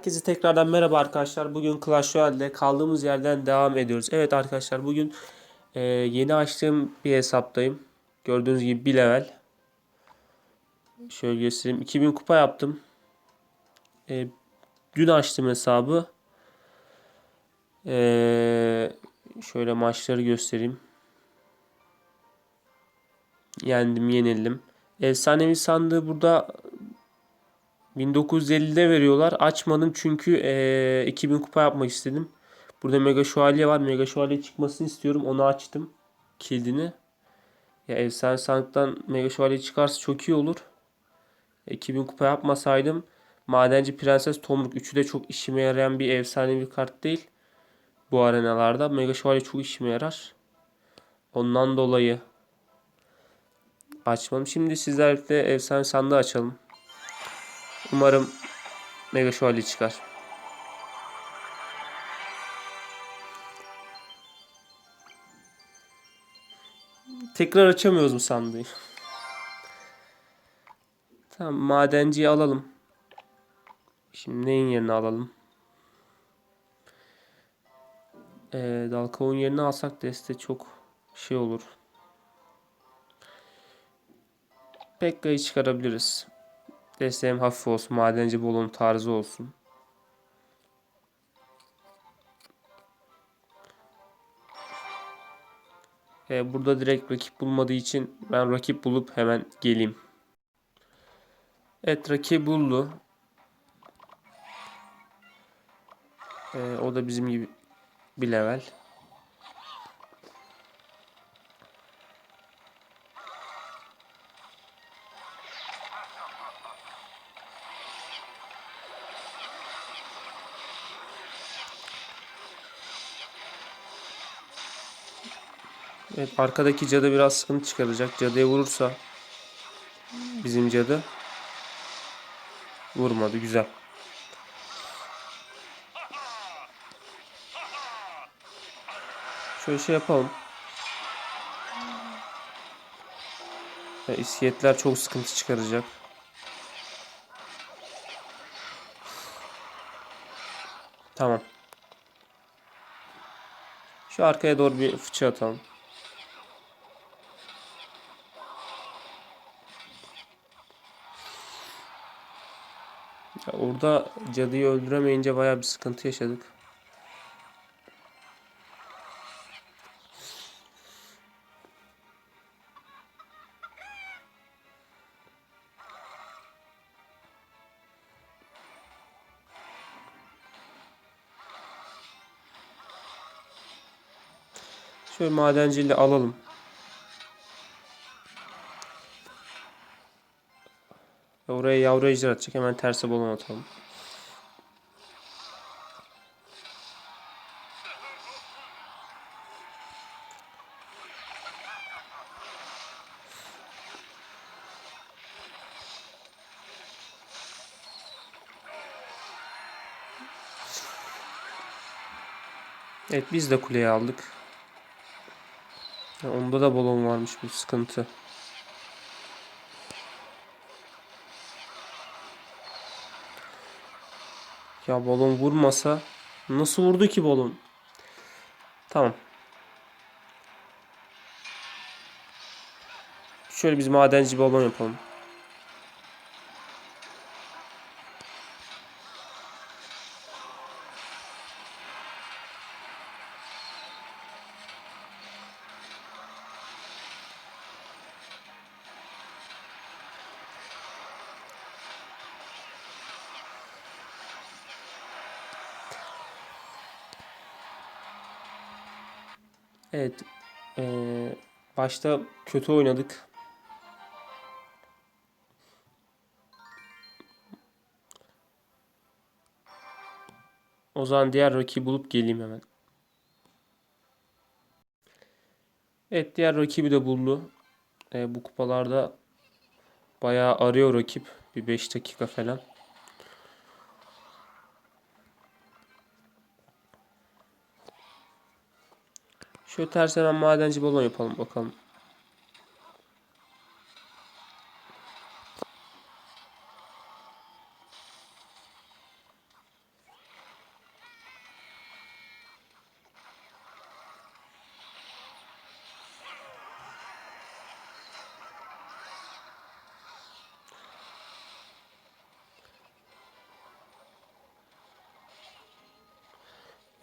Herkese tekrardan merhaba arkadaşlar. Bugün Clash Royale'de kaldığımız yerden devam ediyoruz. Evet arkadaşlar bugün e, yeni açtığım bir hesaptayım. Gördüğünüz gibi bir level. Şöyle göstereyim. 2000 kupa yaptım. E, dün açtım hesabı. E, şöyle maçları göstereyim. Yendim, yenildim. Efsanevi sandığı burada 1950'de veriyorlar. Açmadım çünkü eee 2000 kupa yapmak istedim. Burada Mega Şövalye var. Mega Şövalye çıkmasını istiyorum. Onu açtım. Kilidini. Ya efsane sandıktan Mega Şövalye çıkarsa çok iyi olur. 2000 kupa yapmasaydım Madenci Prenses Tomruk 3'ü de çok işime yarayan bir efsane bir kart değil. Bu arenalarda. Mega Şövalye çok işime yarar. Ondan dolayı açmadım. Şimdi sizlerle efsane sandığı açalım. Umarım Mega Şövalye çıkar. Tekrar açamıyoruz mu sandığı? Tamam madenciyi alalım. Şimdi neyin yerine alalım? Ee, dal kavuğun yerine alsak deste çok şey olur. Pekka'yı çıkarabiliriz. Desteğim hafif olsun. Madenci bolun tarzı olsun. Ee, burada direkt rakip bulmadığı için ben rakip bulup hemen geleyim. Evet rakip buldu. Ee, o da bizim gibi bir level. Evet arkadaki cadı biraz sıkıntı çıkaracak. Cadıya vurursa bizim cadı vurmadı. Güzel. Şöyle şey yapalım. Ya, iskeletler çok sıkıntı çıkaracak. Tamam. Şu arkaya doğru bir fıçı atalım. Ya orada cadıyı öldüremeyince bayağı bir sıkıntı yaşadık. Şöyle madenciyle alalım. Oraya yavru ejder atacak. Hemen terse balon atalım. Evet biz de kuleyi aldık. Onda da balon varmış bu sıkıntı. Ya balon vurmasa nasıl vurdu ki balon? Tamam. Şöyle biz madenci balon yapalım. Evet. Ee, başta kötü oynadık. O zaman diğer rakibi bulup geleyim hemen. Evet diğer rakibi de buldu. Ee, bu kupalarda bayağı arıyor rakip. Bir 5 dakika falan. Şöyle ters hemen madenci balon yapalım bakalım.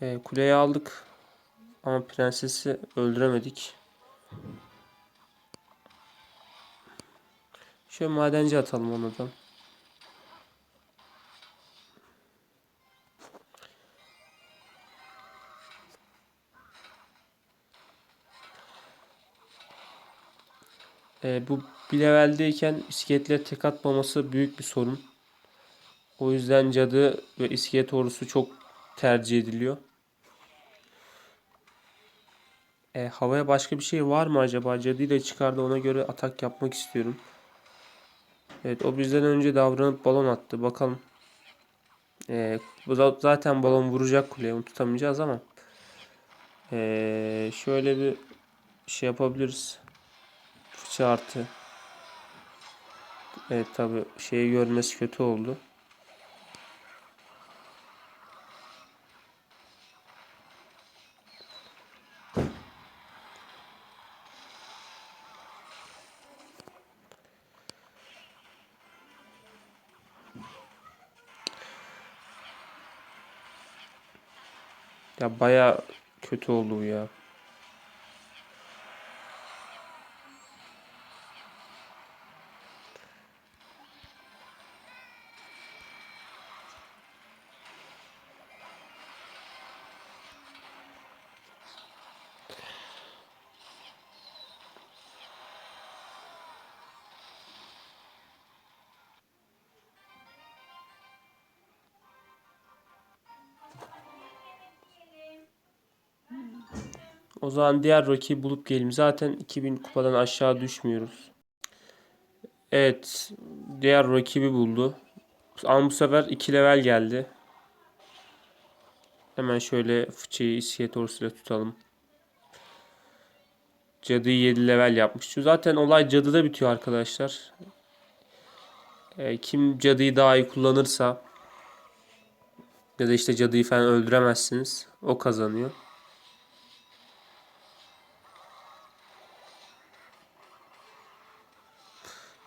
Ee, kuleyi aldık. Ama prensesi öldüremedik. Şöyle madenci atalım onu da. E, bu bir leveldeyken iskeletler tek atmaması büyük bir sorun. O yüzden cadı ve iskelet ordusu çok tercih ediliyor. E, havaya başka bir şey var mı acaba? Cadıyla çıkardı ona göre atak yapmak istiyorum. Evet o bizden önce davranıp balon attı. Bakalım. E, zaten balon vuracak kuleye. Onu tutamayacağız ama. E, şöyle bir şey yapabiliriz. Fıçı artı. Evet tabi şeyi görmesi kötü oldu. Ya baya kötü oldu bu ya. O zaman diğer rakibi bulup gelelim. Zaten 2000 kupadan aşağı düşmüyoruz. Evet. Diğer rakibi buldu. Ama bu sefer 2 level geldi. Hemen şöyle fıçıyı iskelet orsuyla tutalım. Cadıyı 7 level yapmış. Zaten olay cadıda bitiyor arkadaşlar. Ee, kim cadıyı daha iyi kullanırsa ya da işte cadıyı falan öldüremezsiniz. O kazanıyor.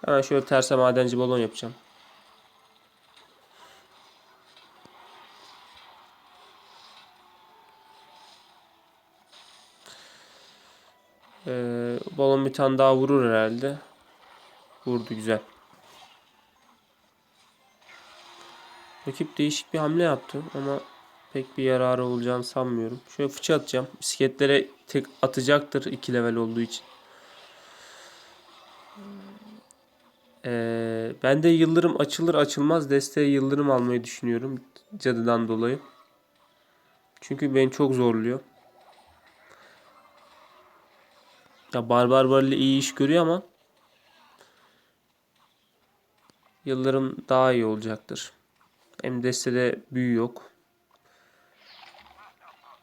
Hemen şöyle terse madenci balon yapacağım. Ee, balon bir tane daha vurur herhalde. Vurdu güzel. Rakip değişik bir hamle yaptı ama pek bir yararı olacağını sanmıyorum. Şöyle fıçı atacağım. Bisikletlere tek atacaktır 2 level olduğu için. Ee, ben de yıldırım açılır açılmaz desteğe yıldırım almayı düşünüyorum cadıdan dolayı. Çünkü beni çok zorluyor. Ya Barbar Barley iyi iş görüyor ama Yıldırım daha iyi olacaktır. Hem destede büyü yok.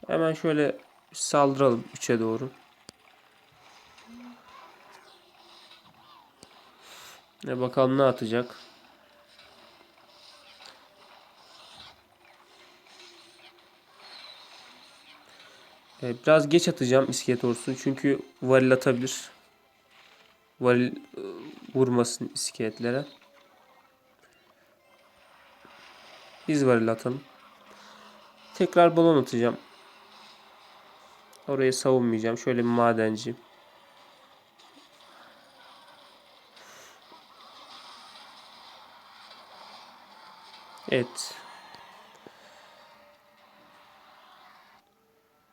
Hemen şöyle saldıralım 3'e doğru. Ne bakalım ne atacak. Ee, biraz geç atacağım iskelet ordusunu çünkü varil atabilir. Varil e, vurmasın iskeletlere. Biz varil atalım. Tekrar balon atacağım. Orayı savunmayacağım. Şöyle bir madenci. Evet.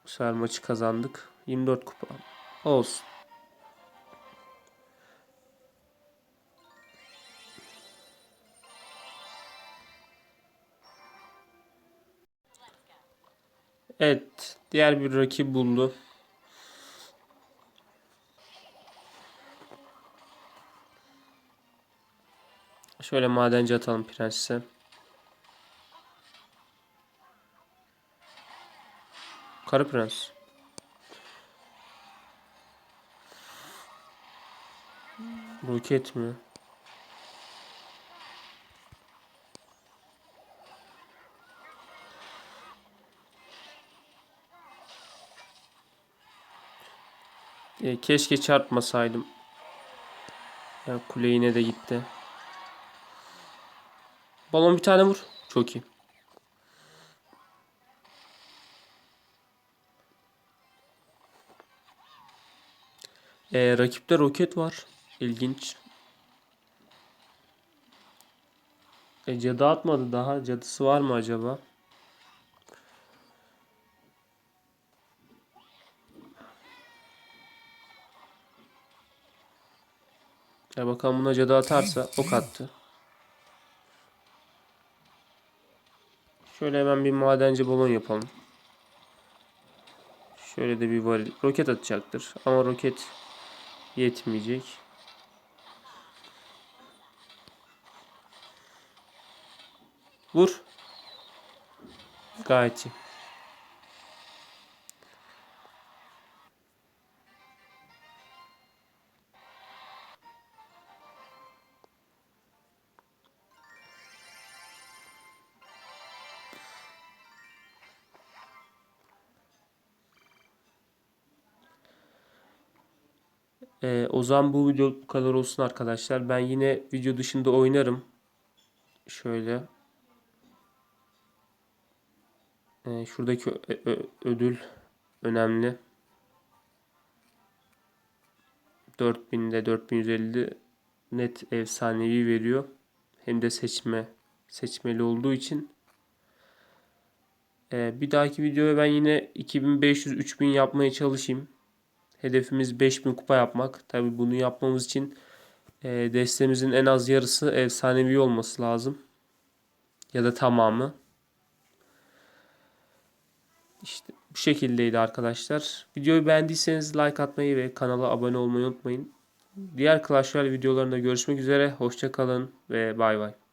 Bu sefer maçı kazandık. 24 kupa. Olsun. Evet. Diğer bir rakip buldu. Şöyle madenci atalım prensese. Karı prens. Roket mi? E, keşke çarpmasaydım. Ya yine de gitti. Balon bir tane vur. Çok iyi. Ee, rakipte roket var. İlginç. E, cadı atmadı daha. Cadısı var mı acaba? Ya bakalım buna cadı atarsa ok attı. Şöyle hemen bir madenci balon yapalım. Şöyle de bir varil. Roket atacaktır. Ama roket yetmeyecek. Vur. Gayet iyi. Ee, o zaman bu video bu kadar olsun arkadaşlar. Ben yine video dışında oynarım. Şöyle. Ee, şuradaki ödül önemli. 4000'de 4150 net efsanevi veriyor. Hem de seçme seçmeli olduğu için. Ee, bir dahaki videoya ben yine 2500-3000 yapmaya çalışayım. Hedefimiz 5000 kupa yapmak. Tabi bunu yapmamız için e, destemizin en az yarısı efsanevi olması lazım. Ya da tamamı. İşte bu şekildeydi arkadaşlar. Videoyu beğendiyseniz like atmayı ve kanala abone olmayı unutmayın. Diğer Clash Royale videolarında görüşmek üzere. Hoşça kalın ve bay bay.